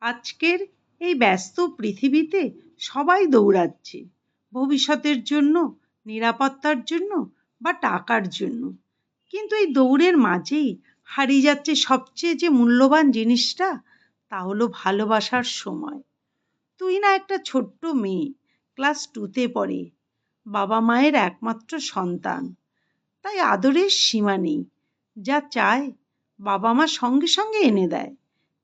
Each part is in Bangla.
আজকের এই ব্যস্ত পৃথিবীতে সবাই দৌড়াচ্ছে। ভবিষ্যতের জন্য, নিরাপত্তার জন্য বা টাকার জন্য। কিন্তু এই দৌড়ের মাঝেই হারিয়ে যাচ্ছে সবচেয়ে যে মূল্যবান জিনিসটা, তা হলো ভালোবাসার সময়। তুই না একটা ছোট্ট মেয়ে, ক্লাস টুতে পড়ে, বাবা মায়ের একমাত্র সন্তান। তাই আদরের সীমা নেই, যা চায় বাবা মা সঙ্গে সঙ্গে এনে দেয়।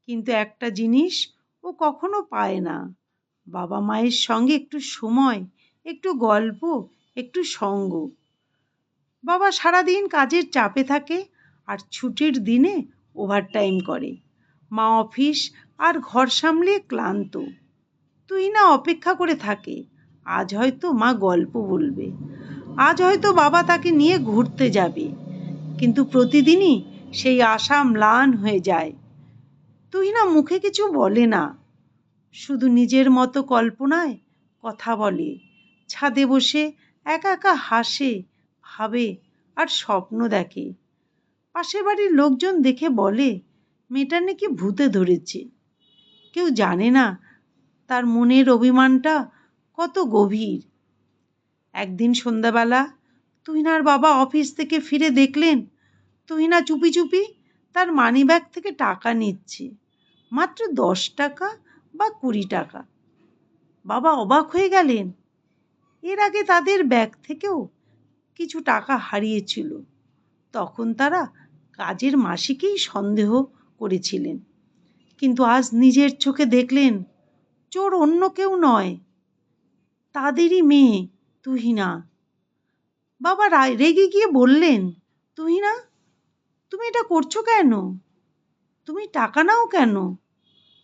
কিন্তু একটা জিনিস ও কখনো পায় না। বাবা মায়ের সঙ্গে একটু সময়, একটু গল্প, একটু সঙ্গ। বাবা সারাদিন কাজের চাপে থাকে আর ছুটির দিনে ওভারটাইম করে। মা অফিস আর ঘর সামলে ক্লান্ত। তুই না অপেক্ষা করে থাকে, আজ হয়তো মা গল্প বলবে। আজ হয়তো বাবা তাকে নিয়ে ঘুরতে যাবে। কিন্তু প্রতিদিনই সেই আশা ম্লান হয়ে যায়। তুই না মুখে কিছু বলে না। শুধু নিজের মতো কল্পনায় কথা বলে। ছাদে বসে একা একা হাসে, ভাবে আর স্বপ্ন দেখে। পাশের বাড়ির লোকজন দেখে বলে মেয়েটার নাকি ভূতে ধরেছে। কেউ জানে না তার মনের অভিমানটা কত গভীর। একদিন সন্ধ্যাবেলা তুহিনার বাবা অফিস থেকে ফিরে দেখলেন, তুহিনা চুপি চুপি তার মানিব্যাগ থেকে টাকা নিচ্ছে। মাত্র দশ টাকা বা কুড়ি টাকা। বাবা অবাক হয়ে গেলেন। এর আগে তাদের ব্যাগ থেকেও কিছু টাকা হারিয়েছিল। তখন তারা কাজের মাসিকেই সন্দেহ করেছিলেন। কিন্তু আজ নিজের চোখে দেখলেন, চোর অন্য কেউ নয়। তাদেরই মেয়ে তুহিনা। বাবা রেগে গিয়ে বললেন, তুহিনা, তুমি এটা করছ কেন? তুমি টাকা নাও কেন?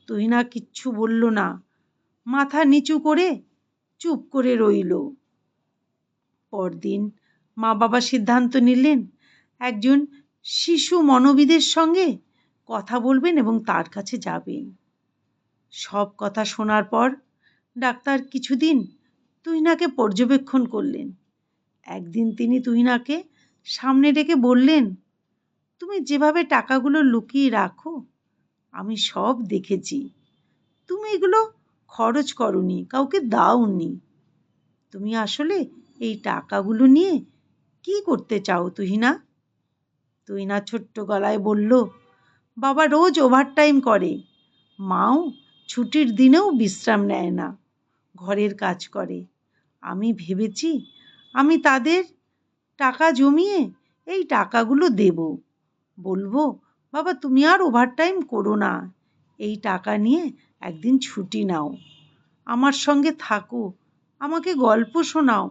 তুহিনা কিচ্ছু বলল না। মাথা নিচু করে চুপ করে রইল। পরদিন মা বাবা সিদ্ধান্ত নিলেন, একজন শিশু মনোবিদের সঙ্গে কথা বলবেন এবং তার কাছে যাবেন। সব কথা শোনার পর ডাক্তার কিছুদিন তুহিনাকে পর্যবেক্ষণ করলেন। একদিন তিনি তুহিনাকে সামনে ডেকে বললেন, তুমি যেভাবে টাকাগুলো লুকিয়ে রাখো আমি সব দেখেছি। তুমি এগুলো খরচ করনি, কাউকে দাওনি। তুমি আসলে এই টাকাগুলো নিয়ে কি করতে চাও তুহিনা? তুহিনা ছোট্ট গলায় বলল, বাবা রোজ ওভারটাইম করে। মাও ছুটির দিনেও বিশ্রাম নেয় না, ঘরের কাজ করে। আমি ভেবেছি আমি তাদের টাকা জমিয়ে এই টাকাগুলো দেব। বলব বাবা, তুমি আর ওভারটাইম করো না। এই টাকা নিয়ে একদিন ছুটি নাও। আমার সঙ্গে থাকো। আমাকে গল্প শোনাও।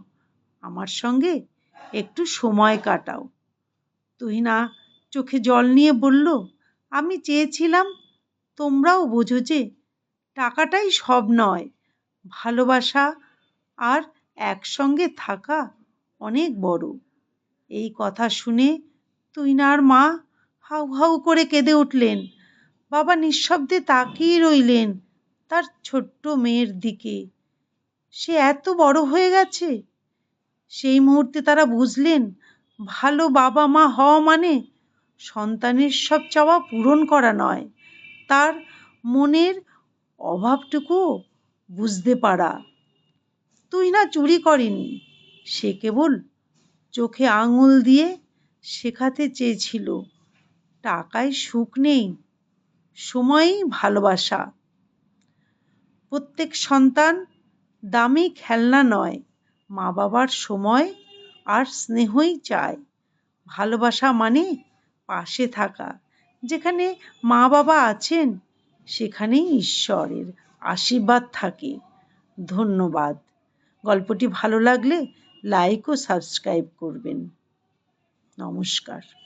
আমার সঙ্গে একটু সময় কাটাও। তুহিনা চোখে জল নিয়ে বলল, আমি চেয়েছিলাম, তোমরাও বোঝো যে টাকাটাই সব নয়। ভালোবাসা আর একসঙ্গে থাকা অনেক বড়। এই কথা শুনে তুহিনার মা হাউ হাউ করে কেঁদে উঠলেন। বাবা নিঃশব্দে তাকিয়ে রইলেন তার ছোট্ট মেয়ের দিকে। সে এত বড় হয়ে গেছে? সেই মুহূর্তে তারা বুঝলেন, ভালো বাবা মা হওয়া মানে সন্তানের সব চাওয়া পূরণ করা নয়। তার মনের অভাবটুকু বুঝতে পারা। তুই না চুরি করেনি, সে কেবল চোখে আঙুল দিয়ে শেখাতে চেয়েছিল। টাকায় সুখ নেই, সময়ই ভালোবাসা। প্রত্যেক সন্তান দামি খেলনা নয় মা বাবার সময় আর স্নেহই চায়। ভালোবাসা মানে পাশে থাকা, যেখানে মা বাবা আছেন, সেখানেই ঈশ্বরের আশীর্বাদ থাকে। ধন্যবাদ। গল্পটি ভালো লাগলে লাইক ও সাবস্ক্রাইব করবেন। নমস্কার।